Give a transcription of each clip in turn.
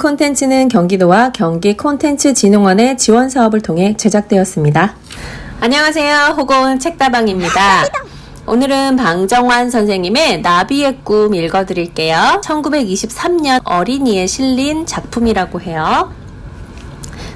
콘텐츠는 경기도와 경기 콘텐츠 진흥원의 지원 사업을 통해 제작되었습니다. 안녕하세요. 호곤 책다방입니다. 오늘은 방정환 선생님의 나비의 꿈 읽어드릴게요. 1923년 어린이에 실린 작품이라고 해요.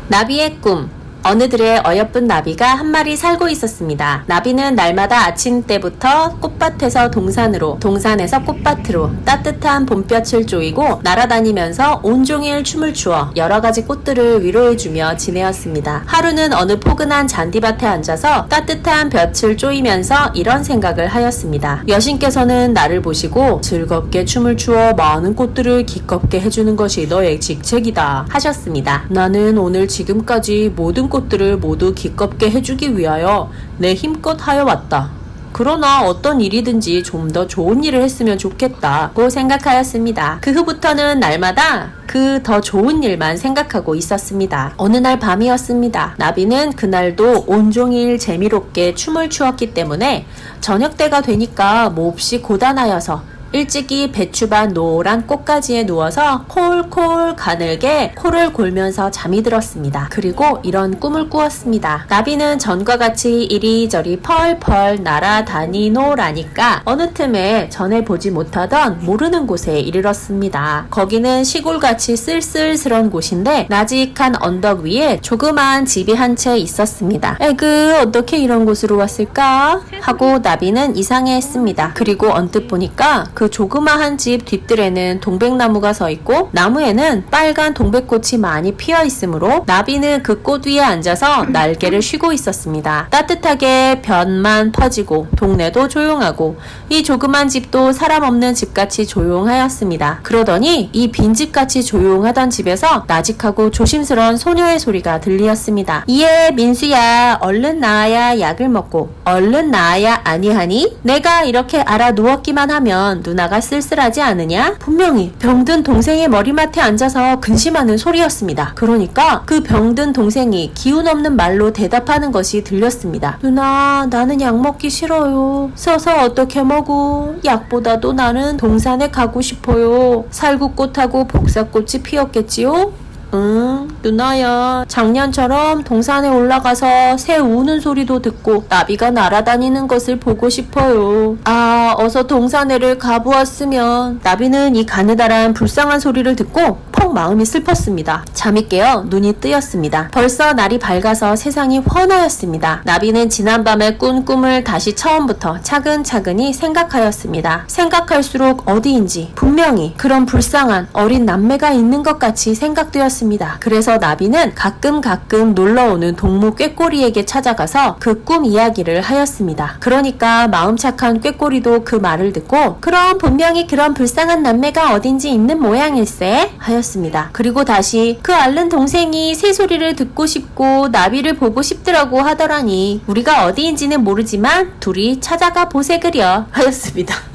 나비의 꿈. 어느들의 어여쁜 나비가 한 마리 살고 있었습니다. 나비는 날마다 아침 때부터 꽃밭에서 동산으로, 동산에서 꽃밭으로 따뜻한 봄볕을 쪼이고 날아다니면서 온종일 춤을 추어 여러 가지 꽃들을 위로해주며 지내었습니다. 하루는 어느 포근한 잔디밭에 앉아서 따뜻한 볕을 쪼이면서 이런 생각을 하였습니다. 여신께서는 나를 보시고 즐겁게 춤을 추어 많은 꽃들을 기껍게 해주는 것이 너의 직책이다 하셨습니다. 나는 오늘 지금까지 모든 꽃들을 모두 기껍게 해주기 위하여 내 힘껏 하여 왔다. 그러나 어떤 일이든지 좀 더 좋은 일을 했으면 좋겠다고 생각하였습니다. 그 후부터는 날마다 그 더 좋은 일만 생각하고 있었습니다. 어느 날 밤이었습니다. 나비는 그날도 온종일 재미롭게 춤을 추었기 때문에 저녁 때가 되니까 몹시 고단하여서 일찍이 배추밭 노란 꽃가지에 누워서 콜콜 가늘게 코를 골면서 잠이 들었습니다. 그리고 이런 꿈을 꾸었습니다. 나비는 전과 같이 이리저리 펄펄 날아다니노라니까 어느 틈에 전에 보지 못하던 모르는 곳에 이르렀습니다. 거기는 시골같이 쓸쓸스런 곳인데 나직한 언덕 위에 조그마한 집이 한 채 있었습니다. 에그 어떻게 이런 곳으로 왔을까? 하고 나비는 이상해했습니다. 그리고 언뜻 보니까 그 조그마한 집 뒷뜰에는 동백나무가 서 있고 나무에는 빨간 동백꽃이 많이 피어 있으므로 나비는 그 꽃 위에 앉아서 날개를 쉬고 있었습니다. 따뜻하게 변만 퍼지고 동네도 조용하고 이 조그만 집도 사람 없는 집같이 조용하였습니다. 그러더니 이 빈집같이 조용하던 집에서 나직하고 조심스러운 소녀의 소리가 들리었습니다. 이에 민수야 얼른 나아야 약을 먹고 얼른 나아야 아니하니 내가 이렇게 알아 누웠기만 하면 누나가 쓸쓸하지 않으냐? 분명히 병든 동생의 머리맡에 앉아서 근심하는 소리였습니다. 그러니까 그 병든 동생이 기운 없는 말로 대답하는 것이 들렸습니다. 누나, 나는 약 먹기 싫어요. 서서 어떻게 먹어? 약보다도 나는 동산에 가고 싶어요. 살구꽃하고 복사꽃이 피었겠지요? 응, 누나야. 작년처럼 동산에 올라가서 새 우는 소리도 듣고 나비가 날아다니는 것을 보고 싶어요. 아, 어서 동산에를 가보았으면. 나비는 이 가느다란 불쌍한 소리를 듣고 퍽 마음이 슬펐습니다. 잠이 깨어 눈이 뜨였습니다. 벌써 날이 밝아서 세상이 환하였습니다. 나비는 지난밤에 꾼 꿈을 다시 처음부터 차근차근히 생각하였습니다. 생각할수록 어디인지 분명히 그런 불쌍한 어린 남매가 있는 것 같이 생각되었습니다. 그래서 나비는 가끔 가끔 놀러오는 동무 꾀꼬리에게 찾아가서 그 꿈 이야기를 하였습니다. 그러니까 마음 착한 꾀꼬리도 그 말을 듣고 그럼 분명히 그런 불쌍한 남매가 어딘지 있는 모양일세 하였습니다. 그리고 다시 그 앓는 동생이 새소리를 듣고 싶고 나비를 보고 싶더라고 하더라니 우리가 어디인지는 모르지만 둘이 찾아가 보세 그려 하였습니다.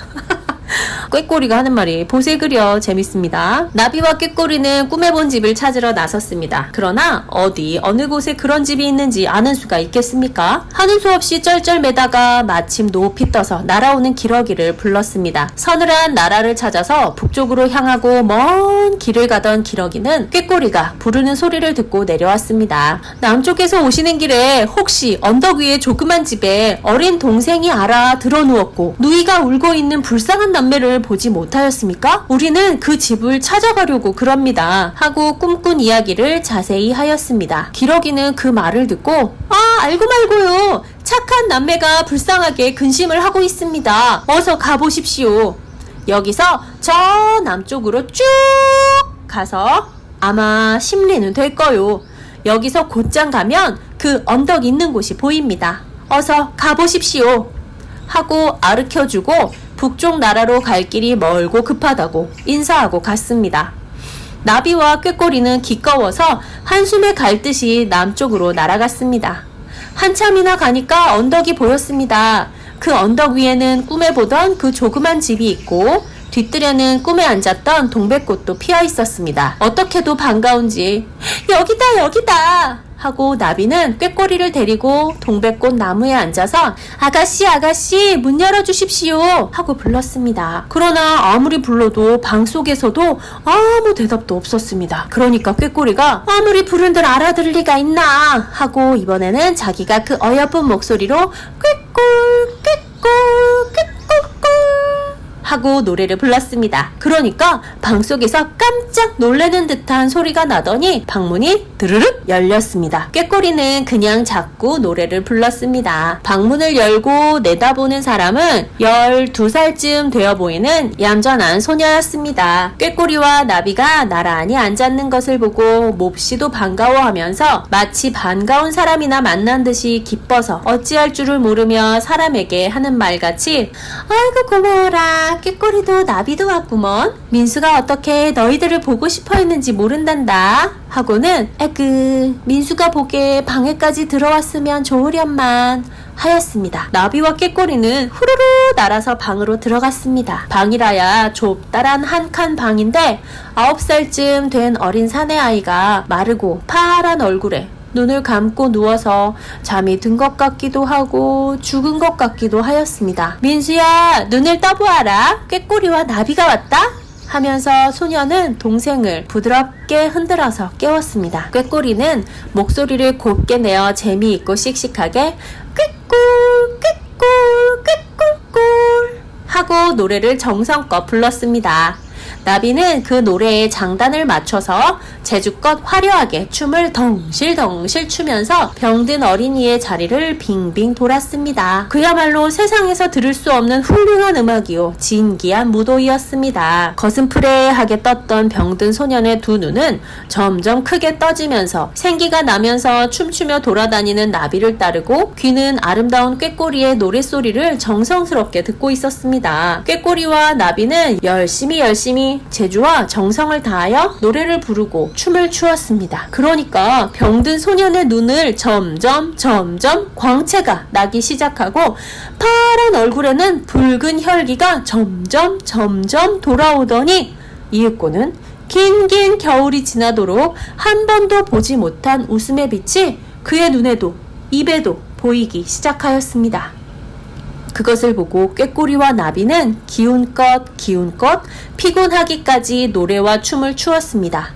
꾀꼬리가 하는 말이 보세 그려 재밌습니다. 나비와 꾀꼬리는 꿈에 본 집을 찾으러 나섰습니다. 그러나 어디 어느 곳에 그런 집이 있는지 아는 수가 있겠습니까? 하는 수 없이 쩔쩔매다가 마침 높이 떠서 날아오는 기러기를 불렀습니다. 서늘한 나라를 찾아서 북쪽으로 향하고 먼 길을 가던 기러기는 꾀꼬리가 부르는 소리를 듣고 내려왔습니다. 남쪽에서 오시는 길에 혹시 언덕 위에 조그만 집에 어린 동생이 알아 들어 누웠고 누이가 울고 있는 불쌍한 남매를 보지 못하였습니까? 우리는 그 집을 찾아가려고 그럽니다. 하고 꿈꾼 이야기를 자세히 하였습니다. 기러기는 그 말을 듣고 아 알고 말고요. 착한 남매가 불쌍하게 근심을 하고 있습니다. 어서 가보십시오. 여기서 저 남쪽으로 쭉 가서 아마 심리는 될 거요. 여기서 곧장 가면 그 언덕 있는 곳이 보입니다. 어서 가보십시오. 하고 아르켜주고 북쪽 나라로 갈 길이 멀고 급하다고 인사하고 갔습니다. 나비와 꾀꼬리는 기꺼워서 한숨에 갈 듯이 남쪽으로 날아갔습니다. 한참이나 가니까 언덕이 보였습니다. 그 언덕 위에는 꿈에 보던 그 조그만 집이 있고 뒤뜰에는 꿈에 앉았던 동백꽃도 피어 있었습니다. 어떻게도 반가운지 여기다 여기다 하고 나비는 꾀꼬리를 데리고 동백꽃 나무에 앉아서 아가씨 아가씨 문 열어주십시오 하고 불렀습니다. 그러나 아무리 불러도 방 속에서도 아무 대답도 없었습니다. 그러니까 꾀꼬리가 아무리 부른들 알아들을 리가 있나 하고 이번에는 자기가 그 어여쁜 목소리로 꾀꼴 하고 노래를 불렀습니다. 그러니까 방 속에서 깜짝 놀라는 듯한 소리가 나더니 방문이 드르륵 열렸습니다. 꾀꼬리는 그냥 자꾸 노래를 불렀습니다. 방문을 열고 내다보는 사람은 12살쯤 되어 보이는 얌전한 소녀였습니다. 꾀꼬리와 나비가 나란히 앉았는 것을 보고 몹시도 반가워하면서 마치 반가운 사람이나 만난 듯이 기뻐서 어찌할 줄을 모르며 사람에게 하는 말같이 아이고 고마워라 꾀꼬리도 나비도 왔구먼 민수가 어떻게 너희들을 보고 싶어 했는지 모른단다 하고는 에그 민수가 보기에 방에까지 들어왔으면 좋으련만 하였습니다. 나비와 꾀꼬리는 후루루 날아서 방으로 들어갔습니다. 방이라야 좁다란 한 칸 방인데 아홉 살쯤 된 어린 사내 아이가 마르고 파란 얼굴에 눈을 감고 누워서 잠이 든 것 같기도 하고 죽은 것 같기도 하였습니다. 민수야, 눈을 떠보아라. 꾀꼬리와 나비가 왔다. 하면서 소녀는 동생을 부드럽게 흔들어서 깨웠습니다. 꾀꼬리는 목소리를 곱게 내어 재미있고 씩씩하게 꾀꿀 꾀꿀 꾀꿀꿀 하고 노래를 정성껏 불렀습니다. 나비는 그 노래에 장단을 맞춰서 제주껏 화려하게 춤을 덩실덩실 추면서 병든 어린이의 자리를 빙빙 돌았습니다. 그야말로 세상에서 들을 수 없는 훌륭한 음악이요. 진기한 무도이었습니다. 거슴푸레하게 떴던 병든 소년의 두 눈은 점점 크게 떠지면서 생기가 나면서 춤추며 돌아다니는 나비를 따르고 귀는 아름다운 꾀꼬리의 노랫소리를 정성스럽게 듣고 있었습니다. 꾀꼬리와 나비는 열심히 열심히 재주와 정성을 다하여 노래를 부르고 춤을 추었습니다. 그러니까 병든 소년의 눈을 점점 점점 광채가 나기 시작하고 파란 얼굴에는 붉은 혈기가 점점 점점 돌아오더니 이윽고는 긴긴 겨울이 지나도록 한 번도 보지 못한 웃음의 빛이 그의 눈에도 입에도 보이기 시작하였습니다. 그것을 보고 꾀꼬리와 나비는 기운껏 기운껏 피곤하기까지 노래와 춤을 추었습니다.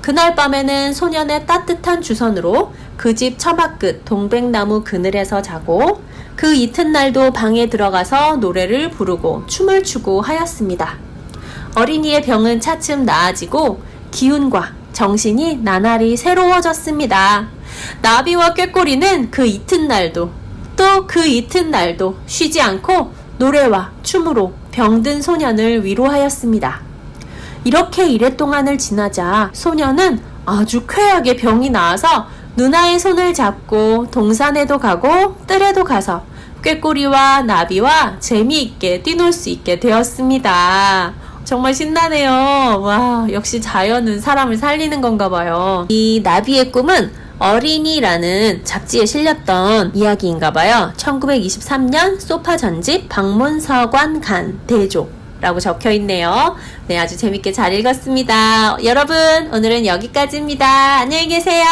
그날 밤에는 소년의 따뜻한 주선으로 그 집 처마 끝 동백나무 그늘에서 자고 그 이튿날도 방에 들어가서 노래를 부르고 춤을 추고 하였습니다. 어린이의 병은 차츰 나아지고 기운과 정신이 나날이 새로워졌습니다. 나비와 꾀꼬리는 그 이튿날도 또 그 이튿날도 쉬지 않고 노래와 춤으로 병든 소년을 위로하였습니다. 이렇게 이랫동안을 지나자 소년은 아주 쾌하게 병이 나아서 누나의 손을 잡고 동산에도 가고 뜰에도 가서 꾀꼬리와 나비와 재미있게 뛰놀 수 있게 되었습니다. 정말 신나네요. 와, 역시 자연은 사람을 살리는 건가 봐요. 이 나비의 꿈은 어린이라는 잡지에 실렸던 이야기인가 봐요. 1923년 소파 전집 박문서관 간 대조. 라고 적혀 있네요. 네, 아주 재밌게 잘 읽었습니다. 여러분, 오늘은 여기까지입니다. 안녕히 계세요.